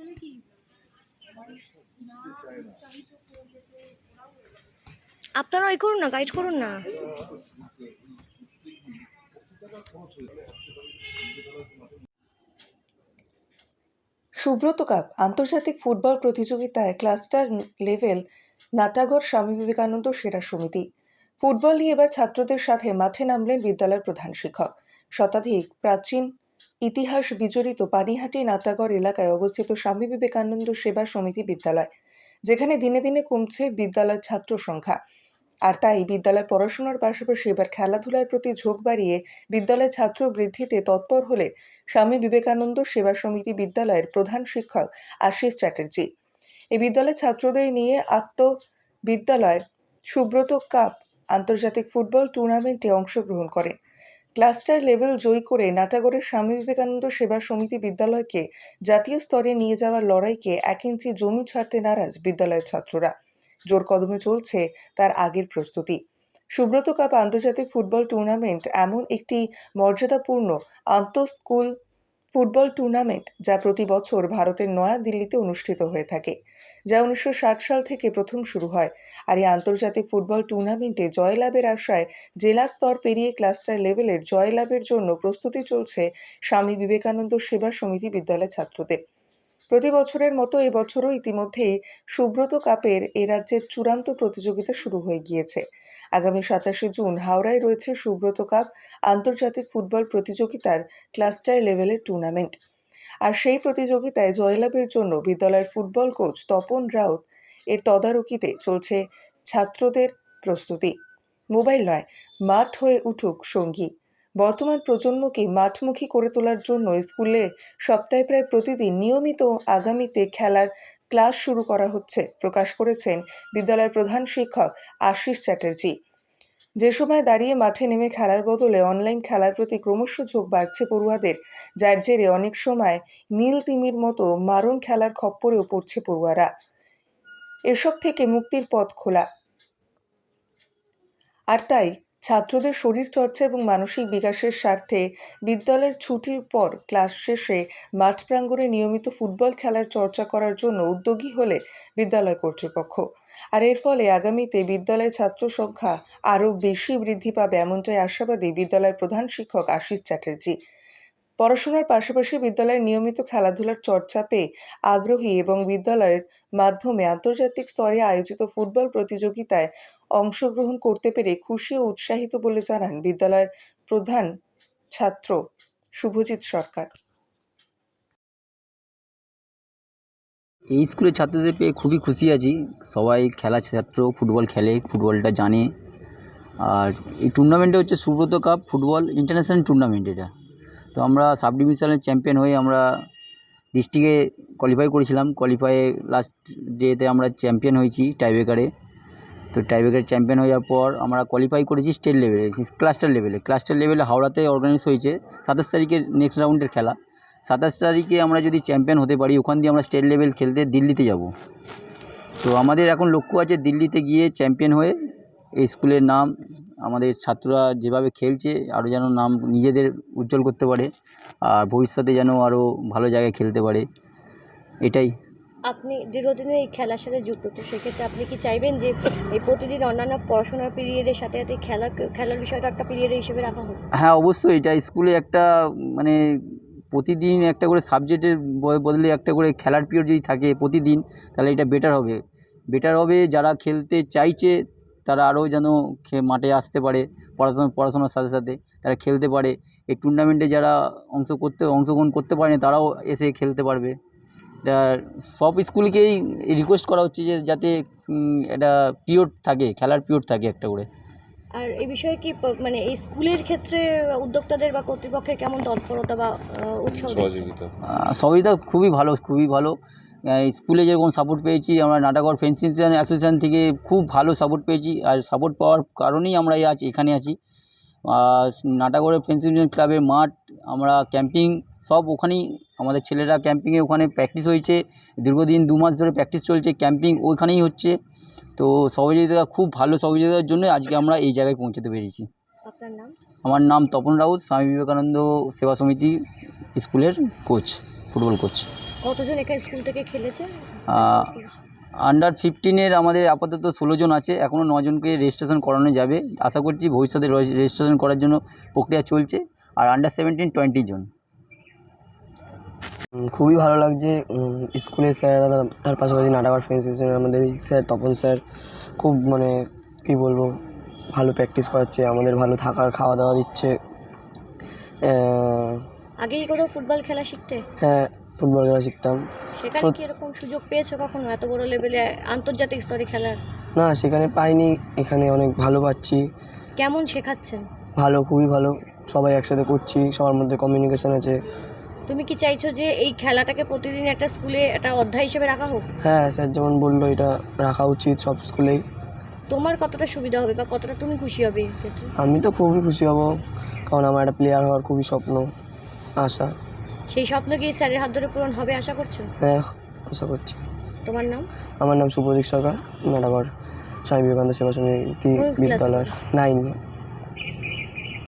আসলে কি? আপনারা ওই করুন না গাইড করুন না। সুব্রত কাপ আন্তর্জাতিক ফুটবল প্রতিযোগিতায় ক্লাস্টার লেভেল, নাটাগড় স্বামী বিবেকানন্দ সেরা সমিতি। ফুটবল নিয়ে এবার ছাত্রদের সাথে মাঠে নামলেন বিদ্যালয়ের প্রধান শিক্ষক। শতাধিক প্রাচীন ইতিহাস বিজড়িত পানিহাটি নাটাগড় এলাকায় অবস্থিত স্বামী বিবেকানন্দ সেবা সমিতি বিদ্যালয়, যেখানে দিনে দিনে কমছে বিদ্যালয়ের ছাত্র সংখ্যা। আর তাই বিদ্যালয় পড়াশোনার পাশাপাশি এবার খেলাধুলার প্রতি ঝোঁক বাড়িয়ে বিদ্যালয় ছাত্র বৃদ্ধিতে তৎপর হলে স্বামী বিবেকানন্দ সেবা সমিতি বিদ্যালয়ের প্রধান শিক্ষক আশিস চ্যাটার্জি। এই বিদ্যালয়ের ছাত্রদের নিয়ে আত্ম বিদ্যালয় সুব্রত কাপ আন্তর্জাতিক ফুটবল টুর্নামেন্টে অংশগ্রহণ করেন। ক্লাস্টার লেভেল জয়ী করে নাটাগড়ের স্বামী বিবেকানন্দ সেবা সমিতি বিদ্যালয়কে জাতীয় স্তরে নিয়ে যাওয়ার লড়াইকে এক ইঞ্চি জমি ছাড়তে নারাজ বিদ্যালয়ের ছাত্ররা। জোর কদমে চলছে তার আগের প্রস্তুতি। সুব্রত কাপ আন্তর্জাতিক ফুটবল টুর্নামেন্ট এমন একটি মর্যাদাপূর্ণ আন্তঃস্কুল ফুটবল টুর্নামেন্ট, যা প্রতি বছর ভারতের নয়াদিল্লিতে অনুষ্ঠিত হয়ে থাকে, যা উনিশশো ষাট সাল থেকে প্রথম শুরু হয়, আর এই আন্তর্জাতিক ফুটবল টুর্নামেন্টে জয়লাভের আশায় জেলা স্তর পেরিয়ে ক্লাস্টার লেভেলের জয়লাভের জন্য প্রস্তুতি চলছে স্বামী বিবেকানন্দ সেবা সমিতি বিদ্যালয় ছাত্রদের। প্রতি বছরের মতো এবছরও ইতিমধ্যেই সুব্রত কাপের এ রাজ্যের চূড়ান্ত প্রতিযোগিতা শুরু হয়ে গিয়েছে। আগামী সাতাশে জুন হাওড়ায় রয়েছে সুব্রত কাপ আন্তর্জাতিক ফুটবল প্রতিযোগিতার ক্লাস্টার লেভেলের টুর্নামেন্ট। আর সেই প্রতিযোগিতায় জয়লাভের জন্য বিদ্যালয়ের ফুটবল কোচ তপন রাউত এর তদারকিতে চলছে ছাত্রদের প্রস্তুতি। মোবাইল নয়, মাঠ হয়ে উঠুক সঙ্গী। বর্তমান প্রজন্মকে মাঠমুখী করে তোলার জন্য স্কুলে সপ্তাহে প্রায় প্রতিদিন নিয়মিত আগামীতে খেলার ক্লাস শুরু করা হচ্ছে, প্রকাশ করেছেন বিদ্যালয়ের প্রধান শিক্ষক আশিস চ্যাটার্জি। যে সময় দাঁড়িয়ে মাঠে নেমে খেলার বদলে অনলাইন খেলার প্রতি ক্রমশ ঝোঁক বাড়ছে পড়ুয়াদের, যার জেরে অনেক সময় নীল তিমির মতো মারণ খেলার খপ্পরেও পড়ছে পড়ুয়ারা। এসব থেকে মুক্তির পথ খোলা। আর তাই ছাত্রদের শরীর চর্চা এবং মানসিক বিকাশের স্বার্থে বিদ্যালয়ের ছুটির পর ক্লাস শেষে মাঠ প্রাঙ্গণে নিয়মিত ফুটবল খেলার চর্চা করার জন্য উদ্যোগী হলে বিদ্যালয় কর্তৃপক্ষ। আর এর ফলে আগামীতে বিদ্যালয়ের ছাত্র সংখ্যা আরও বেশি বৃদ্ধি পাবে এমনটাই আশাবাদী বিদ্যালয়ের প্রধান শিক্ষক আশিস চ্যাটার্জি। পড়াশোনার পাশাপাশি বিদ্যালয়ের নিয়মিত খেলাধুলার চর্চা পেয়ে আগ্রহী এবং বিদ্যালয়ের মাধ্যমে আন্তর্জাতিক স্তরে আয়োজিত ফুটবল প্রতিযোগিতায় অংশগ্রহণ করতে পেরে খুশি ও উৎসাহিত বলে জানান বিদ্যালয়ের প্রধান ছাত্র শুভজিৎ সরকার। এই স্কুলের ছাত্রদের পেয়ে খুবই খুশি আছি। সবাই খেলা ছাত্র, ফুটবল খেলে, ফুটবলটা জানে। আর এই টুর্নামেন্টে হচ্ছে Subroto cup football international tournament এটা। তো আমরা সাব ডিভিশনের চ্যাম্পিয়ন হয়ে আমরা ডিস্ট্রিক্টে কোয়ালিফাই করেছিলাম। কোয়ালিফাইয়ে লাস্ট ডেতে আমরা চ্যাম্পিয়ন হয়েছি টাইব্রেকারে তো টাইব্রেকারে চ্যাম্পিয়ন হয়ে যাওয়ার পর আমরা কোয়ালিফাই করেছি স্টেট লেভেলে ক্লাস্টার লেভেলে ক্লাস্টার লেভেলে হাওড়াতে অর্গানাইজ হয়েছে সাতাশ তারিখের নেক্সট রাউন্ডের খেলা। সাতাশ তারিখে আমরা যদি চ্যাম্পিয়ন হতে পারি, ওখান দিয়ে আমরা স্টেট লেভেল খেলতে দিল্লিতে যাব। তো আমাদের এখন লক্ষ্য আছে দিল্লিতে গিয়ে চ্যাম্পিয়ন হয়ে এই স্কুলের নাম আমাদের ছাত্ররা যেভাবে খেলছে আরও যেন নাম নিজেদের উজ্জ্বল করতে পারে, আর ভবিষ্যতে যেন আরও ভালো জায়গায় খেলতে পারে। এটাই। আপনি দীর্ঘদিনের এই খেলার সাথে যুক্ত, তো সেক্ষেত্রে আপনি কি চাইবেন যে এই প্রতিদিন অন্যান্য পড়াশোনার পিরিয়ডের সাথে সাথে খেলা, খেলার বিষয়টা একটা পিরিয়ড হিসেবে রাখা হোক? হ্যাঁ অবশ্যই। এটা স্কুলে একটা মানে প্রতিদিন একটা করে সাবজেক্টের বদলে একটা করে খেলার পিরিয়ড যদি থাকে প্রতিদিন, তাহলে এটা বেটার হবে। বেটার হবে যারা খেলতে চাইছে, তারা আরও যেন মাঠে আসতে পারে, পড়াশোনা, পড়াশোনার সাথে সাথে তারা খেলতে পারে। এই টুর্নামেন্টে যারা অংশ করতে, অংশগ্রহণ করতে পারে না তারাও এসে খেলতে পারবে। এটা সব স্কুলকেই রিকোয়েস্ট করা হচ্ছে যে যাতে একটা পিরিয়ড থাকে খেলার পিরিয়ড থাকে একটা করে। আর এই বিষয়ে কি মানে এই স্কুলের ক্ষেত্রে উদ্যোক্তাদের বা কর্তৃপক্ষের কেমন তৎপরতা বা উৎসাহ? সহযোগিতা। সহযোগিতা খুবই ভালো খুবই ভালো। স্কুলে যেরকম সাপোর্ট পেয়েছি আমরা নাটাগড় ফেন্সিং অ্যাসোসিয়েশন থেকে খুব ভালো সাপোর্ট পেয়েছি। আর সাপোর্ট পাওয়ার কারণেই আমরা এই আছি এখানে আছি। আর নাটাগড়ের ফেন্সিং ক্লাবের মাঠ আমরা ক্যাম্পিং সব ওখানেই আমাদের ছেলেরা ক্যাম্পিংয়ে ওখানে প্র্যাকটিস হয়েছে। দীর্ঘদিন দু মাস ধরে প্র্যাকটিস চলছে ক্যাম্পিং ওইখানেই হচ্ছে। তো সহযোগিতা খুব ভালো সহযোগিতার জন্য আজকে আমরা এই জায়গায় পৌঁছাতে পেরেছি। আমার নাম তপন রাউত স্বামী বিবেকানন্দ সেবা সমিতি স্কুলের কোচ ফুটবল কোচ কতজন এখানে স্কুল থেকে খেলেছে? আন্ডার ফিফটিনের আমাদের আপাতত ষোলো জন আছে এখনও নজনকে রেজিস্ট্রেশন করানো যাবে। আশা করছি ভবিষ্যতে রেজিস্ট্রেশন করার জন্য প্রক্রিয়া চলছে। আর আন্ডার সেভেন্টিন টোয়েন্টি জন। খুবই ভালো লাগছে। স্কুলের স্যার তার পাশাপাশি নাটাবার ফ্রেন্ডস আমাদের স্যার তপন স্যার খুব মানে কী বলব ভালো প্র্যাকটিস করাচ্ছে আমাদের ভালো থাকার খাওয়া দাওয়া দিচ্ছে আগে কি কোথাও ফুটবল খেলা শিখতে? হ্যাঁ ফুটবল খেলা শিখতাম। সেখানে কি এরকম সুযোগ পেয়েছ কখনো এত বড় লেভেলে আন্তর্জাতিক স্তরে খেলার? না সেখানে পাইনি এখানে অনেক ভালো পাচ্ছি। কেমন শেখাচ্ছেন? ভালো খুবই ভালো সবাই একসাথে করছি সবার মধ্যে কমিউনিকেশন আছে। তুমি কি চাইছো যে এই খেলাটাকে প্রতিদিন একটা স্কুলে একটা অধ্যায় হিসেবে রাখা হোক? হ্যাঁ স্যার যেমন বলল এটা রাখা উচিত সব স্কুলেই। তোমার কতটা সুবিধা হবে বা কতটা তুমি খুশি হবে ক্ষেত্রে? আমি তো খুবই খুশি হব কারণ আমার একটা প্লেয়ার হওয়ার খুবই স্বপ্ন আশা। সেই স্বপ্ন কি স্যারের হাত ধরে পূরণ হবে আশা করছ? হ্যাঁ আশা করছি। তোমার নাম? আমার নাম সুপ্রদীপ সরকার নাটাগড় স্বামী বিবেকানন্দ সেবা সমিতি কোন ক্লাসে? বিদ্যালয়ের নাইন